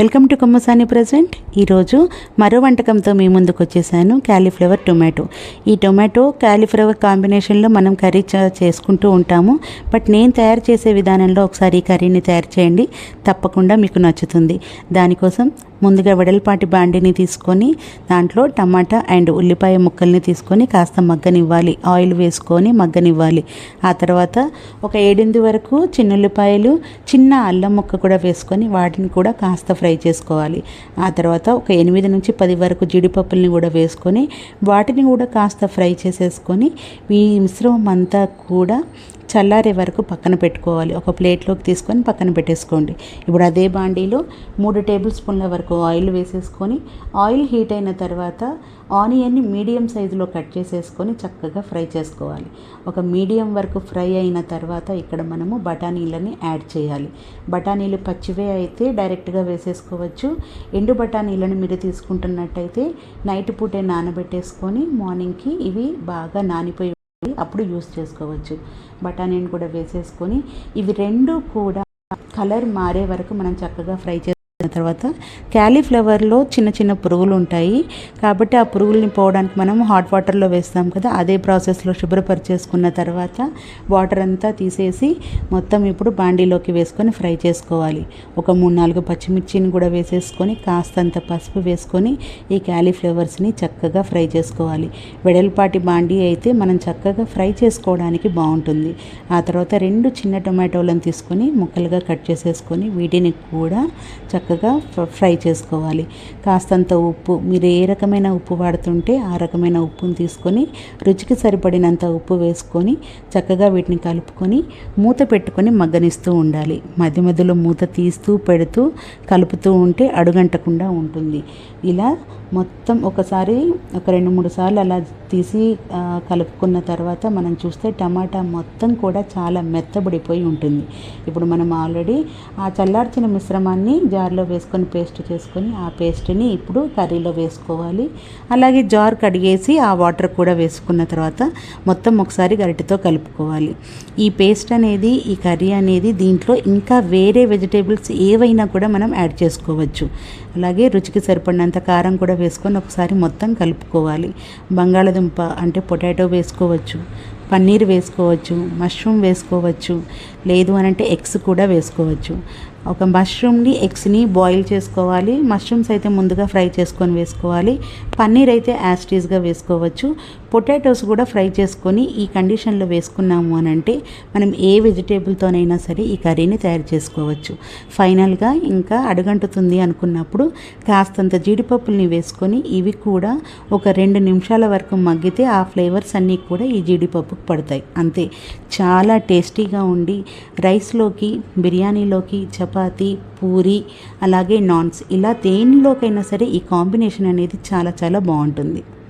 Welcome to Kommasani present. ఈరోజు మరో వంటకంతో మీ ముందుకు వచ్చేసాను క్యాలీఫ్లవర్ టొమాటో. ఈ టొమాటో క్యాలీఫ్లవర్ కాంబినేషన్లో మనం కర్రీ చేసుకుంటూ ఉంటాము. బట్ నేను తయారు చేసే విధానంలో ఒకసారి ఈ కర్రీని తయారు చేయండి. తప్పకుండా మీకు నచ్చుతుంది. దానికోసం ముందుగా వెడల్పాటి బాండిని తీసుకొని దాంట్లో టమాటా అండ్ ఉల్లిపాయ ముక్కల్ని తీసుకొని కాస్త మగ్గనివ్వాలి. ఆయిల్ వేసుకొని మగ్గనివ్వాలి. ఆ తర్వాత ఒక ఏడెనిమిది వరకు చిన్న ఉల్లిపాయలు చిన్న అల్లం ముక్క కూడా వేసుకొని వాటిని కూడా కాస్త ఫ్రై చేసుకోవాలి. ఆ తర్వాత ఒక ఎనిమిది నుంచి పది వరకు జీడిపప్పుల్ని కూడా వేసుకొని వాటిని కూడా కాస్త ఫ్రై చేసేసుకొని ఈ మిశ్రమం అంతా కూడా చల్లారే వరకు పక్కన పెట్టుకోవాలి. ఒక ప్లేట్లోకి తీసుకొని పక్కన పెట్టేసుకోండి. ఇప్పుడు అదే బాండీలో మూడు టేబుల్ స్పూన్ల వరకు ఆయిల్ వేసేసుకొని ఆయిల్ హీట్ అయిన తర్వాత ఆనియన్ని మీడియం సైజులో కట్ చేసేసుకొని చక్కగా ఫ్రై చేసుకోవాలి. ఒక మీడియం వరకు ఫ్రై అయిన తర్వాత ఇక్కడ మనము బఠానీలని యాడ్ చేయాలి. బఠానీలు పచ్చివే అయితే డైరెక్ట్గా వేసేసుకోవచ్చు. ఎండు బఠానీలను మీరు తీసుకుంటున్నట్టయితే నైట్ పూటే నానబెట్టేసుకొని మార్నింగ్కి ఇవి బాగా నానిపోయి అప్పుడు యూస్ చేసుకోవచ్చు. బఠానీని కూడా వేసేసుకొని ఇవి రెండు కూడా కలర్ మారే వరకు మనం చక్కగా ఫ్రై వేసిన తర్వాత క్యాలీఫ్లవర్లో చిన్న చిన్న పురుగులు ఉంటాయి. కాబట్టి ఆ పురుగుల్ని పోవడానికి మనం హాట్ వాటర్లో వేస్తాం కదా అదే ప్రాసెస్లో శుభ్రపరిచేసుకున్న తర్వాత వాటర్ అంతా తీసేసి మొత్తం ఇప్పుడు బాండీలోకి వేసుకొని ఫ్రై చేసుకోవాలి. ఒక మూడు నాలుగు పచ్చిమిర్చిని కూడా వేసేసుకొని కాస్తంత పసుపు వేసుకొని ఈ క్యాలీఫ్లవర్స్ని చక్కగా ఫ్రై చేసుకోవాలి. వెడల్పాటి బాండీ అయితే మనం చక్కగా ఫ్రై చేసుకోవడానికి బాగుంటుంది. ఆ తర్వాత రెండు చిన్న టొమాటోలను తీసుకొని ముక్కలుగా కట్ చేసేసుకొని వీటిని కూడా చక్కగా చక్కగా ఫ్రై చేసుకోవాలి. కాస్తంత ఉప్పు మీరు ఏ రకమైన ఉప్పు వాడుతుంటే ఆ రకమైన ఉప్పును తీసుకొని రుచికి సరిపడినంత ఉప్పు వేసుకొని చక్కగా వీటిని కలుపుకొని మూత పెట్టుకొని మగ్గనిస్తూ ఉండాలి. మధ్య మధ్యలో మూత తీస్తూ పెడుతూ కలుపుతూ ఉంటే అడుగంటకుండా ఉంటుంది. ఇలా మొత్తం ఒకసారి ఒక రెండు మూడు సార్లు అలా తీసి కలుపుకున్న తర్వాత మనం చూస్తే టమాటా మొత్తం కూడా చాలా మెత్తబడిపోయి ఉంటుంది. ఇప్పుడు మనం ఆల్రెడీ ఆ చల్లార్చిన మిశ్రమాన్ని జార్లో వేసుకొని పేస్ట్ చేసుకొని ఆ పేస్ట్ని ఇప్పుడు కర్రీలో వేసుకోవాలి. అలాగే జార్ కడిగేసి ఆ వాటర్ కూడా వేసుకున్న తర్వాత మొత్తం ఒకసారి గరిటెతో కలుపుకోవాలి. ఈ పేస్ట్ అనేది ఈ కర్రీ అనేది దీంట్లో ఇంకా వేరే వెజిటేబుల్స్ ఏవైనా కూడా మనం యాడ్ చేసుకోవచ్చు. అలాగే రుచికి సరిపడినంత కారం కూడా వేసుకొని ఒకసారి మొత్తం కలుపుకోవాలి. బంగాళదుంప అంటే పొటాటో వేసుకోవచ్చు పన్నీర్ వేసుకోవచ్చు మష్రూమ్ వేసుకోవచ్చు లేదు అని అంటే ఎగ్స్ కూడా వేసుకోవచ్చు. ఒక మష్రూమ్ని ఎగ్స్ని బాయిల్ చేసుకోవాలి. మష్రూమ్స్ అయితే ముందుగా ఫ్రై చేసుకొని వేసుకోవాలి. పన్నీర్ అయితే యాస్టీస్గా వేసుకోవచ్చు. పొటాటోస్ కూడా ఫ్రై చేసుకొని ఈ కండిషన్లో వేసుకున్నాము అని అంటే మనం ఏ వెజిటేబుల్తోనైనా సరే ఈ కర్రీని తయారు చేసుకోవచ్చు. ఫైనల్గా ఇంకా అడుగంటుతుంది అనుకున్నప్పుడు కాస్తంత జీడిపప్పుల్ని వేసుకొని ఇవి కూడా ఒక రెండు నిమిషాల వరకు మగ్గితే ఆ ఫ్లేవర్స్ అన్నీ కూడా ఈ జీడిపప్పుకు పడతాయి. అంతే. చాలా టేస్టీగా ఉండి రైస్లోకి బిర్యానీలోకి చపాతీ పూరి అలాగే నాన్స్. ఇలా దేనిలోకైనా సరే ఈ కాంబినేషన్ అనేది చాలా చాలా బాగుంటుంది.